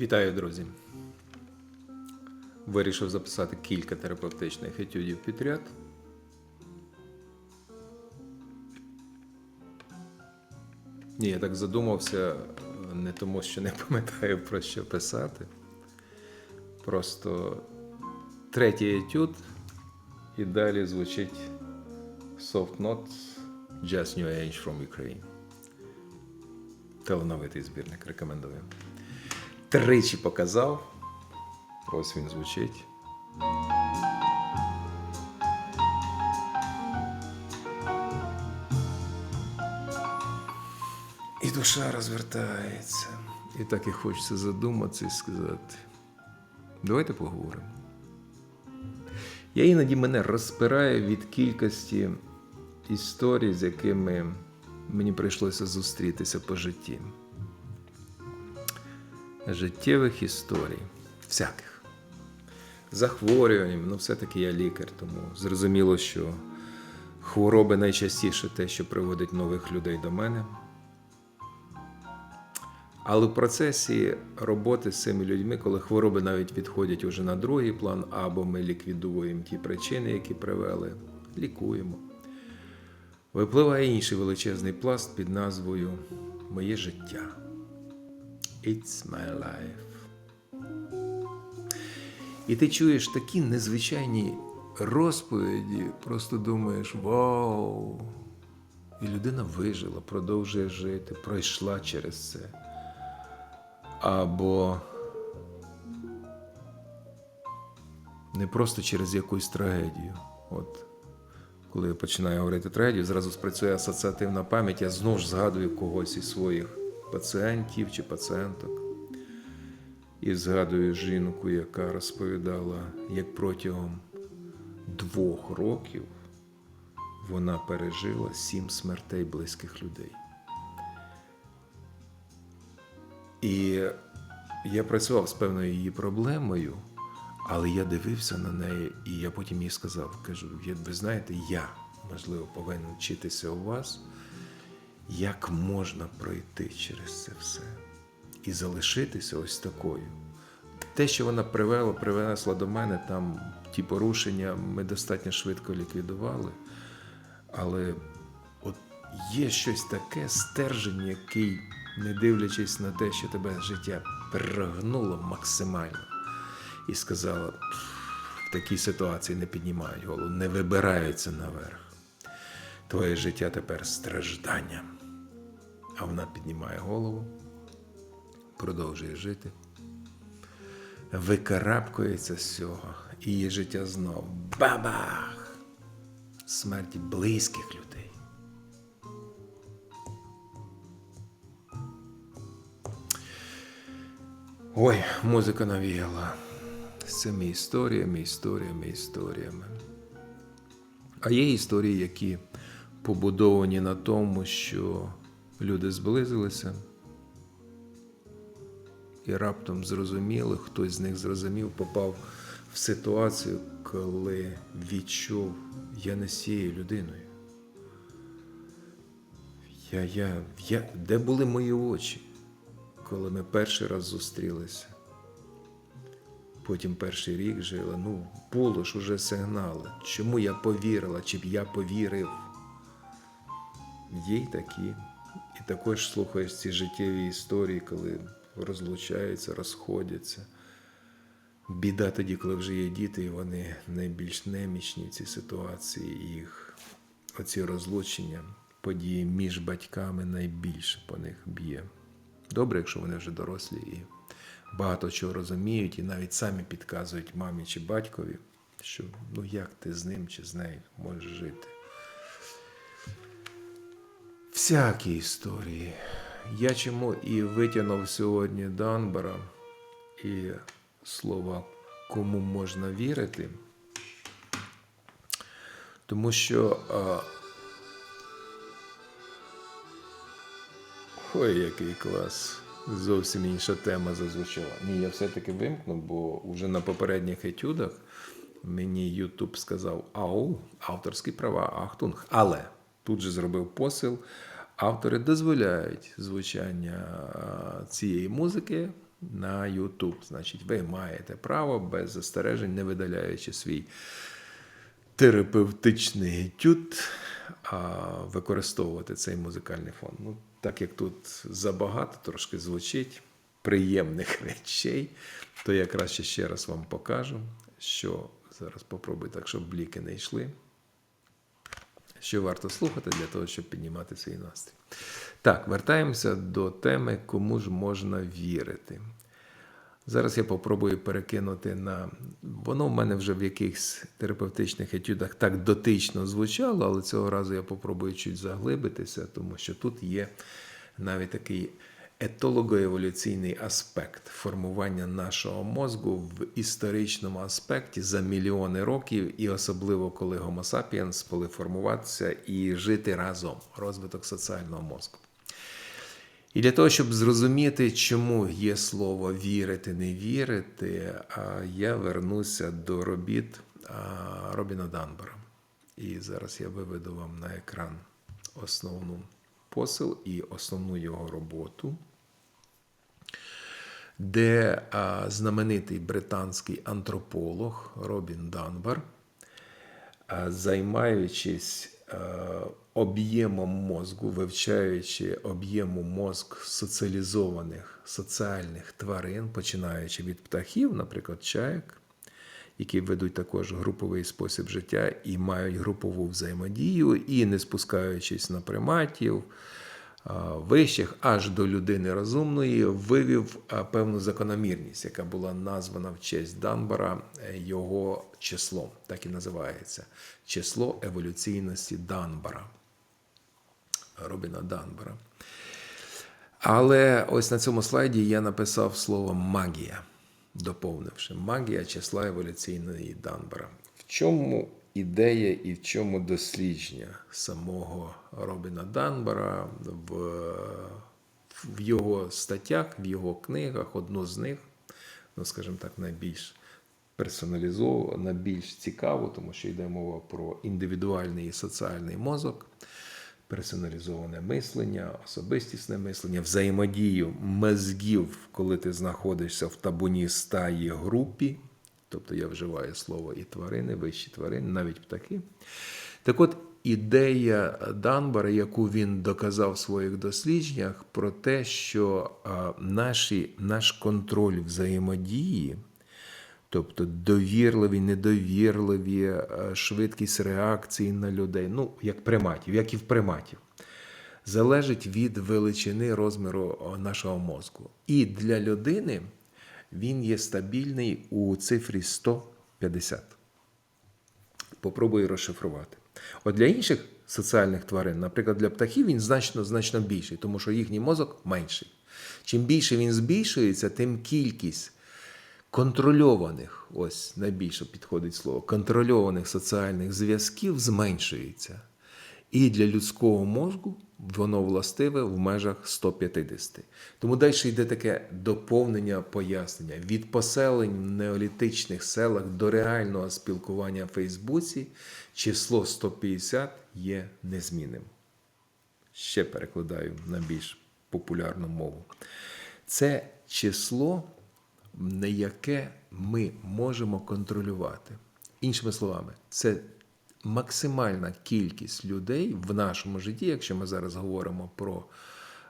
Вітаю, друзі! Вирішив записати кілька терапевтичних етюдів підряд. Ні, я так задумався не тому, що не пам'ятаю про що писати. Просто третій етюд і далі звучить Soft Notes Just New Age from Ukraine. Талановитий збірник, рекомендую. Тричі показав. Ось він звучить. І душа розвертається. І так і хочеться задуматися і сказати. Давайте поговоримо. Я іноді мене розпирає від кількості історій, з якими мені прийшлося зустрітися по житті. Життєвих історій, всяких. Захворювань, ну все-таки я лікар, тому зрозуміло, що хвороби найчастіше те, що приводить нових людей до мене. Але в процесі роботи з цими людьми, коли хвороби навіть відходять уже на другий план, або ми ліквідуємо ті причини, які привели, лікуємо. Випливає інший величезний пласт під назвою Моє життя. It's my life. І ти чуєш такі незвичайні розповіді, просто думаєш: вау! І людина вижила, продовжує жити, пройшла через це. Або не просто через якусь трагедію. От коли я починаю говорити трагедію, зразу спрацює асоціативна пам'ять, я знову ж згадую когось із своїх пацієнтів чи пацієнток. І згадую жінку, яка розповідала, як протягом двох років вона пережила сім смертей близьких людей. І я працював з певною її проблемою, але я дивився на неї, і я потім їй сказав: кажу, ви знаєте, я, можливо, повинен вчитися у вас, як можна пройти через це все і залишитися ось такою. Те, що вона привела, привнесла до мене, там ті порушення ми достатньо швидко ліквідували. Але от є щось таке, стержень, який, не дивлячись на те, що тебе життя перегнуло максимально, і сказала, в такій ситуації не піднімають голову, не вибираються наверх. Твоє життя тепер страждання. А вона піднімає голову, продовжує жити, викарабкується з цього, і її життя знов бабах! Смерті близьких людей. Ой, музика навіяла з цими історіями, історіями, історіями. А є історії, які побудовані на тому, що люди зблизилися і раптом зрозуміли, хтось з них зрозумів, попав в ситуацію, коли відчув, я не з цією людиною. Я, я, я, де були мої очі, коли ми перший раз зустрілися? Потім перший рік жила. Ну, було ж уже сигнали. Чому я повірила, чи б я повірив? Є такі. І також слухаєш ці життєві історії, коли розлучаються, розходяться. Біда тоді, коли вже є діти, і вони найбільш немічні в цій ситуації, їх оці розлучення, події між батьками найбільше по них б'є. Добре, якщо вони вже дорослі і багато чого розуміють, і навіть самі підказують мамі чи батькові, що ну як ти з ним чи з нею можеш жити. Всякі історії. Я чому і витягнув сьогодні Данбара і слова кому можна вірити, тому що. А... Ой, який клас. Зовсім інша тема зазвучала. Ні, я все-таки вимкнув, бо вже на попередніх етюдах мені YouTube сказав: Ау, авторські права, ахтунг. Але тут же зробив посил. Автори дозволяють звучання цієї музики на YouTube. Значить, ви маєте право без застережень, не видаляючи свій терапевтичний етюд, використовувати цей музикальний фон. Ну, так як тут забагато трошки звучить приємних речей, то я краще ще раз вам покажу, що зараз попробую так, щоб бліки не йшли. Що варто слухати для того, щоб піднімати свій настрій. Так, вертаємося до теми, кому ж можна вірити. Зараз я попробую перекинути на. Воно в мене вже в якихось терапевтичних етюдах так дотично звучало, але цього разу я попробую чуть заглибитися, тому що тут є навіть такий етолого-еволюційний аспект формування нашого мозку в історичному аспекті за мільйони років, і особливо коли Homo sapiens коли формуватися і жити разом, розвиток соціального мозку. І для того, щоб зрозуміти, чому є слово вірити, не вірити, я вернуся до робіт Робіна Данбера. І зараз я виведу вам на екран основну посил і основну його роботу, де знаменитий британський антрополог Робін Данбар, займаючись об'ємом мозку, вивчаючи об'єму мозк соціалізованих соціальних тварин, починаючи від птахів, наприклад, чаєк, які ведуть також груповий спосіб життя і мають групову взаємодію, і не спускаючись на приматів. Вищих аж до людини розумної вивів певну закономірність, яка була названа в честь Данбара його числом, так і називається число еволюційності Данбара. Робіна Данбара. Але ось на цьому слайді я написав слово магія, доповнивши. Магія числа еволюційної Данбара. В чому ідея і в чому дослідження самого Робіна Данбара в, в його статтях, в його книгах, одну з них, ну, скажімо так, найбільш персоналізована, найбільш цікаву, тому що йде мова про індивідуальний і соціальний мозок персоналізоване мислення, особистісне мислення, взаємодію мозгів, коли ти знаходишся в табуні стаї групі, тобто я вживаю слово і тварини, вищі тварини, навіть птахи. Так от ідея Данбара, яку він доказав в своїх дослідженнях, про те, що наші, наш контроль взаємодії. Тобто довірливі, недовірливі, е, швидкість реакції на людей, ну, як приматів, як і в приматів, залежить від величини розміру нашого мозку. І для людини він є стабільний у цифрі 150. Попробую розшифрувати. От для інших соціальних тварин, наприклад, для птахів, він значно значно більший, тому що їхній мозок менший. Чим більше він збільшується, тим кількість контрольованих, ось найбільше підходить слово, контрольованих соціальних зв'язків зменшується. І для людського мозку воно властиве в межах 150. Тому далі йде таке доповнення пояснення від поселень в неолітичних селах до реального спілкування в Фейсбуці число 150 є незмінним. Ще перекладаю на більш популярну мову. Це число не яке ми можемо контролювати. Іншими словами, це максимальна кількість людей в нашому житті, якщо ми зараз говоримо про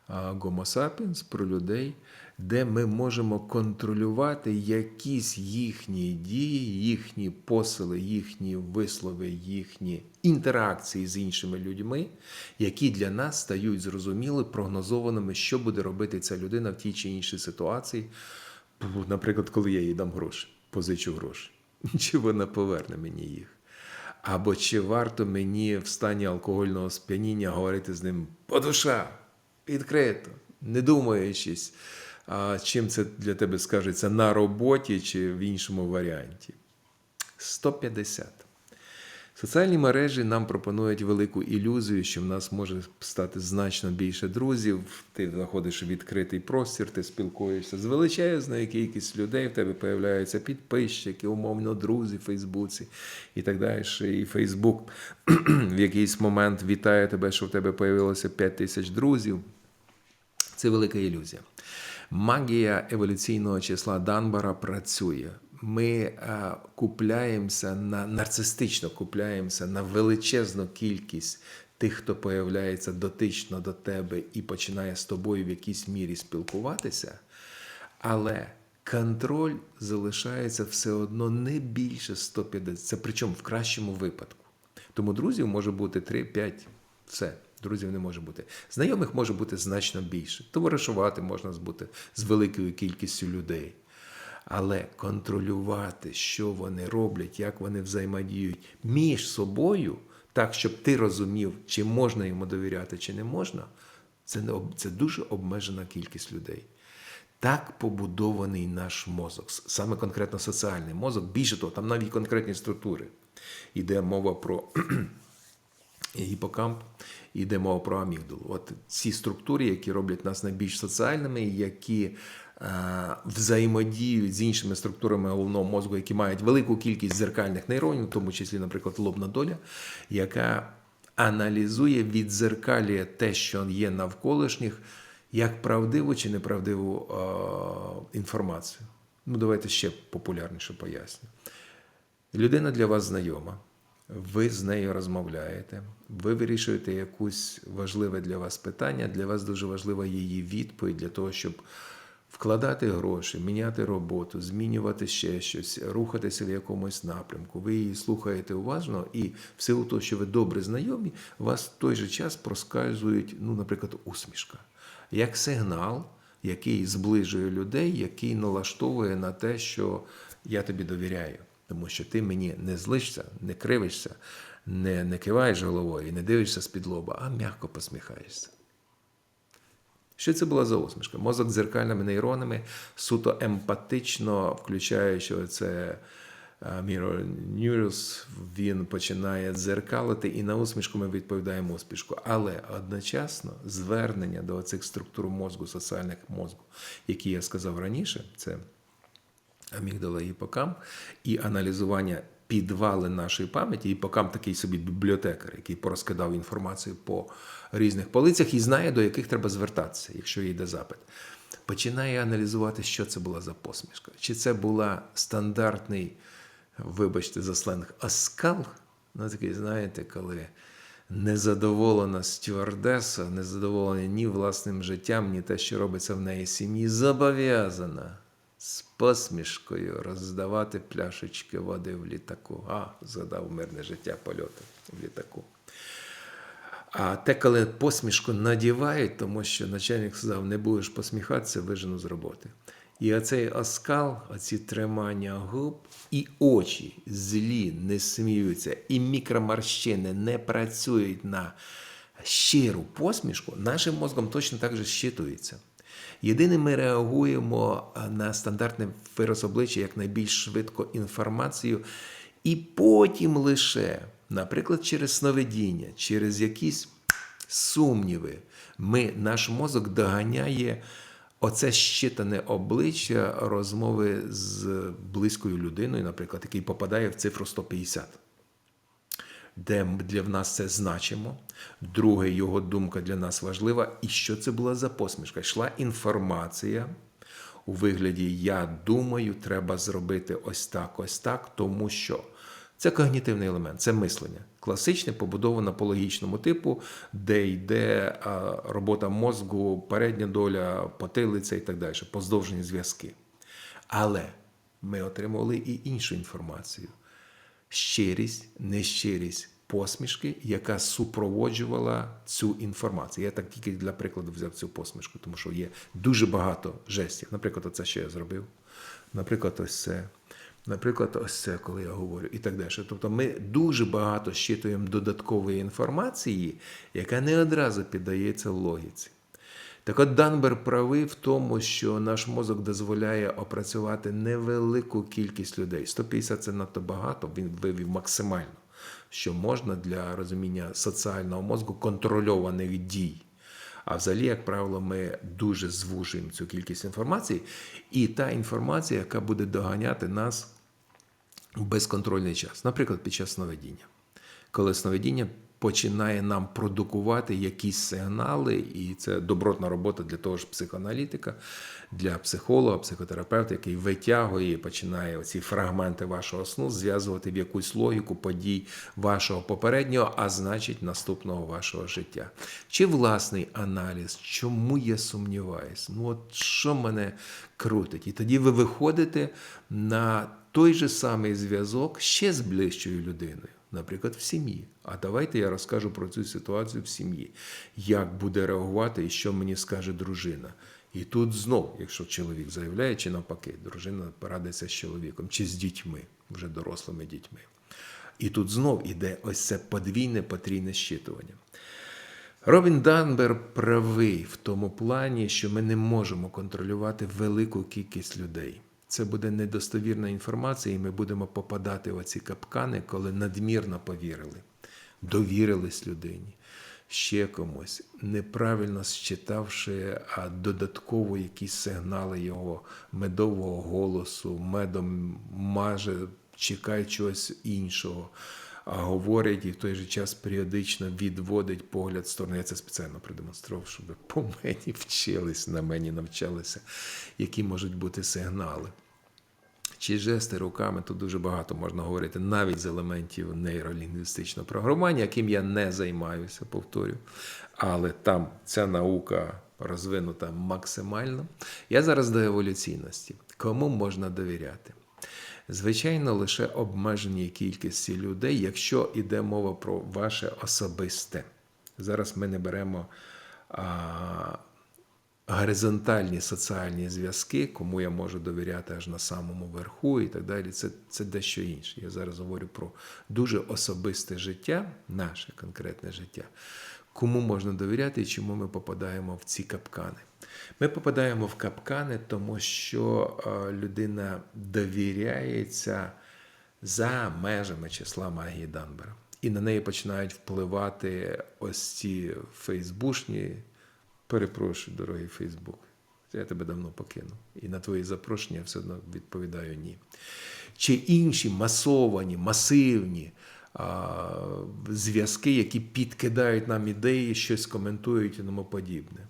Homo sapiens, про людей, де ми можемо контролювати якісь їхні дії, їхні посили, їхні вислови, їхні інтеракції з іншими людьми, які для нас стають зрозуміли, прогнозованими, що буде робити ця людина в тій чи іншій ситуації. Наприклад, коли я їй дам гроші, позичу гроші, чи вона поверне мені їх? Або чи варто мені в стані алкогольного сп'яніння говорити з ним по душа, відкрито, не думаючись, а чим це для тебе скажеться на роботі чи в іншому варіанті? 150. Соціальні мережі нам пропонують велику ілюзію, що в нас може стати значно більше друзів. Ти знаходиш відкритий простір, ти спілкуєшся з величезною кількістю людей. В тебе появляються підписчики, умовно, друзі в Фейсбуці і так далі. І Фейсбук в якийсь момент вітає тебе, що в тебе появилося 5 тисяч друзів. Це велика ілюзія. Магія еволюційного числа Данбара працює. Ми е, купляємося на нарцистично купляємося на величезну кількість тих, хто появляється дотично до тебе і починає з тобою в якійсь мірі спілкуватися, але контроль залишається все одно не більше 150. Це причому в кращому випадку. Тому друзів може бути 3-5, все. Друзів не може бути. Знайомих може бути значно більше. Товаришувати можна бути з великою кількістю людей. Але контролювати, що вони роблять, як вони взаємодіють між собою, так, щоб ти розумів, чи можна йому довіряти, чи не можна, це, це дуже обмежена кількість людей. Так побудований наш мозок, саме конкретно соціальний мозок. Більше того, там навіть конкретні структури. Йде мова про гіпокамп, і йде мова про амігдалу. От ці структури, які роблять нас найбільш соціальними, які взаємодіють з іншими структурами головного мозку, які мають велику кількість зеркальних нейронів, в тому числі, наприклад, лобна доля, яка аналізує, відзеркалює те, що є навколишніх, як правдиву чи неправдиву е, інформацію. Ну, давайте ще популярніше поясню. Людина для вас знайома, ви з нею розмовляєте, ви вирішуєте якусь важливе для вас питання. Для вас дуже важлива її відповідь для того, щоб вкладати гроші, міняти роботу, змінювати ще щось, рухатися в якомусь напрямку. Ви її слухаєте уважно, і в силу того, що ви добре знайомі, вас в той же час проскальзують, ну, наприклад, усмішка, як сигнал, який зближує людей, який налаштовує на те, що я тобі довіряю. Тому що ти мені не злишся, не кривишся, не, не киваєш головою не дивишся з-під лоба, а м'яко посміхаєшся. Що це була за усмішка? Мозок з дзеркальними нейронами, суто емпатично включаючи оце е, mirror він починає дзеркалити, і на усмішку ми відповідаємо успішку. Але одночасно звернення до цих структур мозку, соціальних мозку, які я сказав раніше, це амігдала і гіпокамп, і аналізування підвали нашої пам'яті. Гіпокамп такий собі бібліотекар, який порозкидав інформацію по різних полицях і знає, до яких треба звертатися, якщо йде запит. Починає аналізувати, що це була за посмішка. Чи це була стандартний, вибачте, за сленг, оскал, ну такий, знаєте, коли незадоволена стюардеса, незадоволена ні власним життям, ні те, що робиться в неї сім'ї, зобов'язана з посмішкою роздавати пляшечки води в літаку. А, згадав мирне життя польоту в літаку. А те, коли посмішку надівають, тому що начальник сказав, не будеш посміхатися, вижену з роботи. І оцей оскал, оці тримання губ, і очі злі не сміються, і мікроморщини не працюють на щиру посмішку, нашим мозком точно так же щитується. Єдине, ми реагуємо на стандартний вираз обличчя як найбільш швидко інформацію, і потім лише, наприклад, через сновидіння, через якісь сумніви, ми, наш мозок доганяє оце щитане обличчя розмови з близькою людиною, наприклад, який попадає в цифру 150 де для нас це значимо. Друге, його думка для нас важлива. І що це була за посмішка? Йшла інформація у вигляді Я думаю, треба зробити ось так, ось так, тому що це когнітивний елемент, це мислення. Класичне, побудоване по логічному типу, де йде робота мозку, передня доля, потилиця і так далі, поздовжені зв'язки. Але ми отримували і іншу інформацію щирість, нещирість посмішки, яка супроводжувала цю інформацію. Я так тільки для прикладу взяв цю посмішку, тому що є дуже багато жестів. Наприклад, оце, що я зробив. Наприклад, ось це. Наприклад, ось це, коли я говорю, і так далі. Тобто ми дуже багато щитуємо додаткової інформації, яка не одразу піддається логіці. Так от Данбер правий в тому, що наш мозок дозволяє опрацювати невелику кількість людей. 150 це надто багато, він вивів максимально, що можна для розуміння соціального мозку контрольованих дій. А взагалі, як правило, ми дуже звужуємо цю кількість інформації, і та інформація, яка буде доганяти нас в безконтрольний час, наприклад, під час сновидіння. Коли сновидіння починає нам продукувати якісь сигнали, і це добротна робота для того ж психоаналітика, для психолога, психотерапевта, який витягує починає ці фрагменти вашого сну зв'язувати в якусь логіку подій вашого попереднього, а значить наступного вашого життя. Чи власний аналіз, чому я сумніваюсь? Ну от що мене крутить? І тоді ви виходите на той же самий зв'язок ще з ближчою людиною, наприклад, в сім'ї. А давайте я розкажу про цю ситуацію в сім'ї, як буде реагувати і що мені скаже дружина. І тут знов, якщо чоловік заявляє, чи навпаки, дружина порадиться з чоловіком, чи з дітьми, вже дорослими дітьми. І тут знов іде ось це подвійне потрійне щитування. Робін Данбер правий в тому плані, що ми не можемо контролювати велику кількість людей. Це буде недостовірна інформація, і ми будемо попадати в оці капкани, коли надмірно повірили, довірились людині, ще комусь, неправильно считавши а додатково якісь сигнали його медового голосу, медом маже, чекає чогось іншого говорить і в той же час періодично відводить погляд в сторону. Я це спеціально продемонстрував, щоб по мені вчились, на мені навчалися, які можуть бути сигнали. Чи жести руками, тут дуже багато можна говорити, навіть з елементів нейролінгвістичного програмування, яким я не займаюся, повторю. Але там ця наука розвинута максимально. Я зараз до еволюційності. Кому можна довіряти? Звичайно, лише обмеженій кількості людей, якщо йде мова про ваше особисте. Зараз ми не беремо а, горизонтальні соціальні зв'язки, кому я можу довіряти аж на самому верху і так далі. Це, це дещо інше. Я зараз говорю про дуже особисте життя, наше конкретне життя. Кому можна довіряти і чому ми попадаємо в ці капкани? Ми попадаємо в капкани, тому що е, людина довіряється за межами числа магії Данбера. І на неї починають впливати ось ці фейсбушні. Перепрошую, дорогий Фейсбук. Я тебе давно покинув. І на твої запрошення я все одно відповідаю ні. Чи інші масовані, масивні а, зв'язки, які підкидають нам ідеї, щось коментують і тому подібне.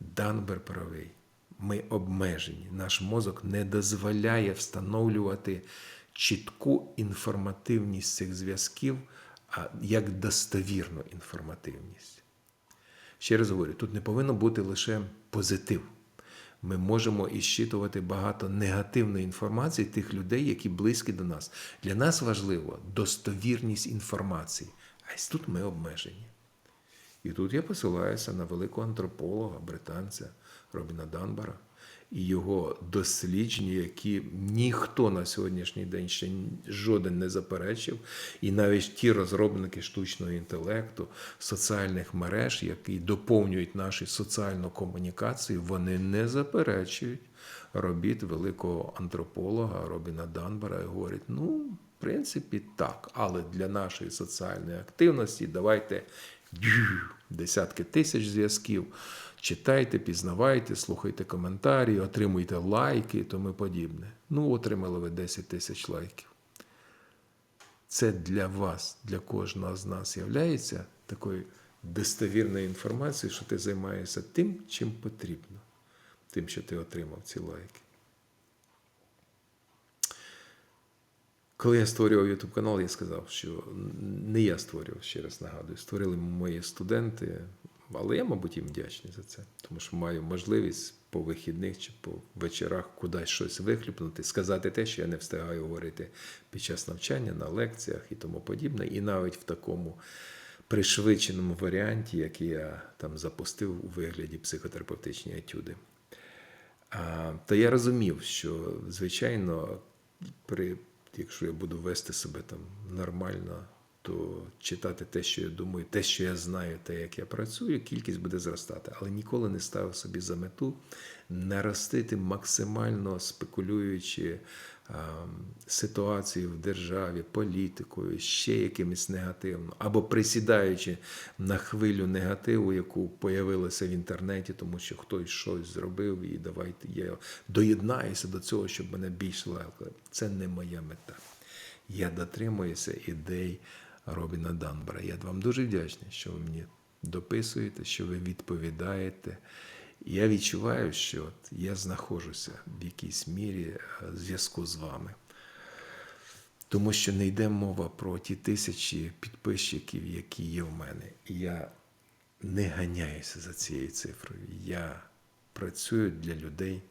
Данбер правий. Ми обмежені. Наш мозок не дозволяє встановлювати чітку інформативність цих зв'язків, а як достовірну інформативність. Ще раз говорю, тут не повинно бути лише позитив. Ми можемо іщитувати багато негативної інформації тих людей, які близькі до нас. Для нас важливо достовірність інформації. А ось тут ми обмежені. І тут я посилаюся на великого антрополога, британця Робіна Данбара і його дослідження, які ніхто на сьогоднішній день ще жоден не заперечив, і навіть ті розробники штучного інтелекту, соціальних мереж, які доповнюють нашу соціальну комунікацію, вони не заперечують робіт великого антрополога Робіна Данбара. І говорять, ну, в принципі, так, але для нашої соціальної активності давайте десятки тисяч зв'язків. Читайте, пізнавайте, слухайте коментарі, отримуйте лайки і тому подібне. Ну, отримали ви 10 тисяч лайків. Це для вас, для кожного з нас являється такою достовірною інформацією, що ти займаєшся тим, чим потрібно, тим, що ти отримав ці лайки. Коли я створював YouTube канал, я сказав, що не я створював, ще раз нагадую, створили мої студенти, але я, мабуть, їм вдячний за це, тому що маю можливість по вихідних чи по вечорах кудись щось вихлюпнути, сказати те, що я не встигаю говорити під час навчання, на лекціях і тому подібне. І навіть в такому пришвидшеному варіанті, який я там запустив у вигляді психотерапевтичні етюди. А, Та я розумів, що, звичайно, при якщо я буду вести себе там нормально, то читати те, що я думаю, те, що я знаю, те, як я працюю, кількість буде зростати. Але ніколи не ставив собі за мету наростити максимально спекулюючи ситуацію в державі, політикою, ще якимось негативно, або присідаючи на хвилю негативу, яку появилася в інтернеті, тому що хтось щось зробив, і давайте я доєднаюся до цього, щоб мене більше лайкали. Це не моя мета. Я дотримуюся ідей Робіна Данбара. Я вам дуже вдячний, що ви мені дописуєте, що ви відповідаєте. Я відчуваю, що от я знаходжуся в якійсь мірі е, зв'язку з вами. Тому що не йде мова про ті тисячі підписчиків, які є в мене. Я не ганяюся за цією цифрою. Я працюю для людей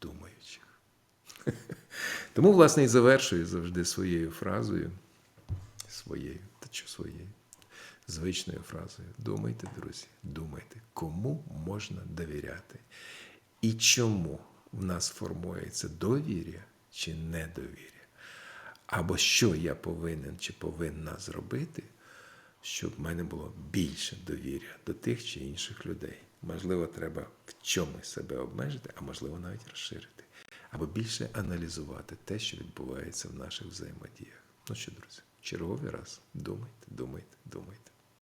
думаючих. Тому, власне, і завершую завжди своєю фразою, своєю, та що своєю, звичною фразою. Думайте, друзі, думайте, кому можна довіряти і чому в нас формується довір'я чи недовір'я. Або що я повинен чи повинна зробити, щоб в мене було більше довір'я до тих чи інших людей. Можливо, треба в чомусь себе обмежити, а можливо навіть розширити. Або більше аналізувати те, що відбувається в наших взаємодіях. Ну що, друзі, черговий раз думайте, думайте, думайте.